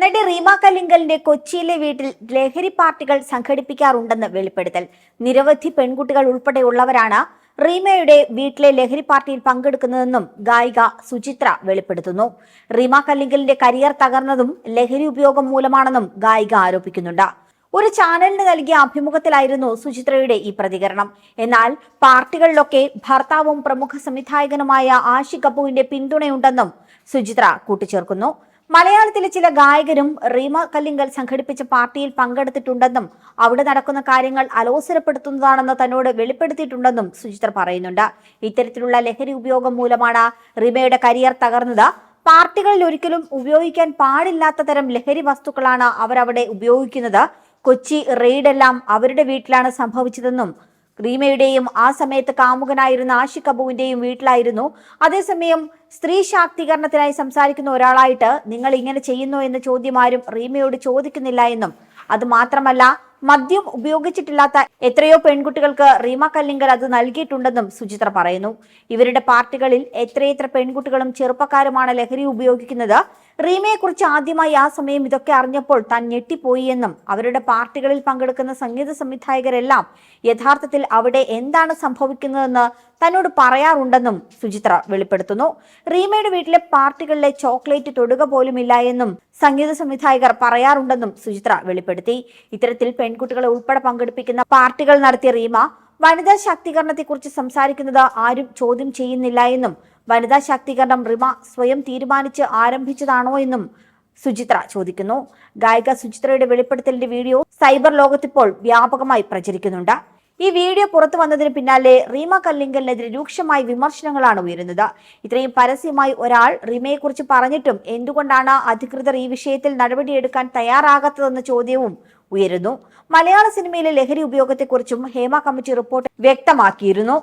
നടി റീമ കല്ലിങ്കലിന്റെ കൊച്ചിയിലെ വീട്ടിൽ ലഹരി പാർട്ടികൾ സംഘടിപ്പിക്കാറുണ്ടെന്ന് വെളിപ്പെടുത്തൽ. നിരവധി പെൺകുട്ടികൾ ഉൾപ്പെടെയുള്ളവരാണ് റീമയുടെ വീട്ടിലെ ലഹരി പാർട്ടിയിൽ പങ്കെടുക്കുന്നതെന്നും ഗായിക സുചിത്ര വെളിപ്പെടുത്തുന്നു. റീമ കല്ലിങ്കലിന്റെ കരിയർ തകർന്നതും ലഹരി ഉപയോഗം മൂലമാണെന്നും ഗായിക ആരോപിക്കുന്നുണ്ട്. ഒരു ചാനലിന് നൽകിയ അഭിമുഖത്തിലായിരുന്നു സുചിത്രയുടെ ഈ പ്രതികരണം. എന്നാൽ പാർട്ടികളിലൊക്കെ ഭർത്താവും പ്രമുഖ സംവിധായകനുമായ ആഷി കപൂറിന്റെ പിന്തുണയുണ്ടെന്നും സുചിത്ര കൂട്ടിച്ചേർക്കുന്നു. മലയാളത്തിലെ ചില ഗായകരും റീമ കല്ലിങ്കൽ സംഘടിപ്പിച്ച പാർട്ടിയിൽ പങ്കെടുത്തിട്ടുണ്ടെന്നും അവിടെ നടക്കുന്ന കാര്യങ്ങൾ അലോസരപ്പെടുത്തുന്നതാണെന്ന് തന്നോട് വെളിപ്പെടുത്തിയിട്ടുണ്ടെന്നും സുചിത്ര പറയുന്നുണ്ട്. ഇത്തരത്തിലുള്ള ലഹരി ഉപയോഗം മൂലമാണ് റീമയുടെ കരിയർ തകർന്നത്. പാർട്ടികളിൽ ഒരിക്കലും ഉപയോഗിക്കാൻ പാടില്ലാത്ത തരം ലഹരി വസ്തുക്കളാണ് അവരവിടെ ഉപയോഗിക്കുന്നത്. കൊച്ചി റെയ്ഡെല്ലാം അവരുടെ വീട്ടിലാണ് സംഭവിച്ചതെന്നും റീമയുടെയും ആ സമയത്ത് കാമുകനായിരുന്ന ആഷിഖ് കപൂവിന്റെയും വീട്ടിലായിരുന്നു. അതേസമയം സ്ത്രീ ശാക്തീകരണത്തിനായി സംസാരിക്കുന്ന ഒരാളായിട്ട് നിങ്ങൾ ഇങ്ങനെ ചെയ്യുന്നു എന്ന ചോദ്യം ആരും റീമയോട് ചോദിക്കുന്നില്ല എന്നും. അത് മാത്രമല്ല മദ്യം ഉപയോഗിച്ചിട്ടില്ലാത്ത എത്രയോ പെൺകുട്ടികൾക്ക് റീമ കല്ലിങ്കൽ അത് നൽകിയിട്ടുണ്ടെന്നും സുചിത്ര പറയുന്നു. ഇവരുടെ പാർട്ടികളിൽ എത്രയെത്ര പെൺകുട്ടികളും ചെറുപ്പക്കാരുമാണ് ലഹരി ഉപയോഗിക്കുന്നത്? റീമയെക്കുറിച്ച് ആദ്യമായി ആ സമയം ഇതൊക്കെ അറിഞ്ഞപ്പോൾ താൻ ഞെട്ടിപ്പോയി എന്നും അവരുടെ പാർട്ടികളിൽ പങ്കെടുക്കുന്ന സംഗീത സംവിധായകരെല്ലാം യഥാർത്ഥത്തിൽ അവിടെ എന്താണ് സംഭവിക്കുന്നതെന്ന് തന്നോട് പറയാറുണ്ടെന്നും സുചിത്ര വെളിപ്പെടുത്തുന്നു. റീമയുടെ വീട്ടിലെ പാർട്ടികളിലെ ചോക്ലേറ്റ് തൊടുക പോലുമില്ല എന്നും സംഗീത സംവിധായകർ പറയാറുണ്ടെന്നും സുചിത്ര വെളിപ്പെടുത്തി. ഇത്തരത്തിൽ പെൺകുട്ടികളെ ഉൾപ്പെടെ പങ്കെടുപ്പിക്കുന്ന പാർട്ടികൾ നടത്തിയ റീമ വനിതാ ശാക്തീകരണത്തെക്കുറിച്ച് സംസാരിക്കുന്നത് ആരും ചോദ്യം ചെയ്യുന്നില്ല എന്നും വനിതാ ശാക്തീകരണം റിമ സ്വയം തീരുമാനിച്ച് ആരംഭിച്ചതാണോ എന്നും സുചിത്ര ചോദിക്കുന്നു. ഗായിക സുചിത്രയുടെ വെളിപ്പെടുത്തലിന്റെ വീഡിയോ സൈബർ ലോകത്തിപ്പോൾ വ്യാപകമായി പ്രചരിക്കുന്നുണ്ട്. ഈ വീഡിയോ പുറത്തു വന്നതിന് പിന്നാലെ റീമ കല്ലിങ്കലിനെതിരെ രൂക്ഷമായ വിമർശനങ്ങളാണ് ഉയരുന്നത്. ഇത്രയും പരസ്യമായി ഒരാൾ റീമയെക്കുറിച്ച് പറഞ്ഞിട്ടും എന്തുകൊണ്ടാണ് അധികൃതർ ഈ വിഷയത്തിൽ നടപടിയെടുക്കാൻ തയ്യാറാകാത്തതെന്ന ചോദ്യവും ഉയരുന്നു. മലയാള സിനിമയിലെ ലഹരി ഉപയോഗത്തെക്കുറിച്ചും ഹേമ കമ്മിറ്റി റിപ്പോർട്ട് വ്യക്തമാക്കിയിരുന്നു.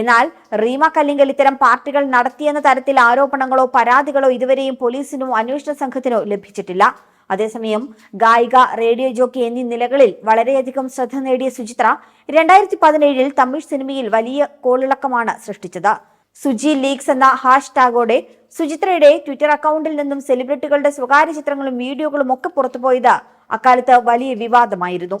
എന്നാൽ റീമ കല്ലിങ്കൽ ഇത്തരം പാർട്ടികൾ നടത്തിയെന്ന തരത്തിൽ ആരോപണങ്ങളോ പരാതികളോ ഇതുവരെയും പോലീസിനോ അന്വേഷണ സംഘത്തിനോ ലഭിച്ചിട്ടില്ല. അതേസമയം ഗായിക റേഡിയോ ജോക്കി എന്നീ നിലകളിൽ വളരെയധികം ശ്രദ്ധ നേടിയ സുചിത്ര രണ്ടായിരത്തി പതിനേഴിൽ തമിഴ് സിനിമയിൽ വലിയ കോളിളക്കമാണ് സൃഷ്ടിച്ചത്. സുജി ലീക്സ് എന്ന ഹാഷ് ടാഗോടെ സുചിത്രയുടെ ട്വിറ്റർ അക്കൗണ്ടിൽ നിന്നും സെലിബ്രിറ്റികളുടെ സ്വകാര്യ ചിത്രങ്ങളും വീഡിയോകളും ഒക്കെ പുറത്തുപോയത് അക്കാലത്ത് വലിയ വിവാദമായിരുന്നു.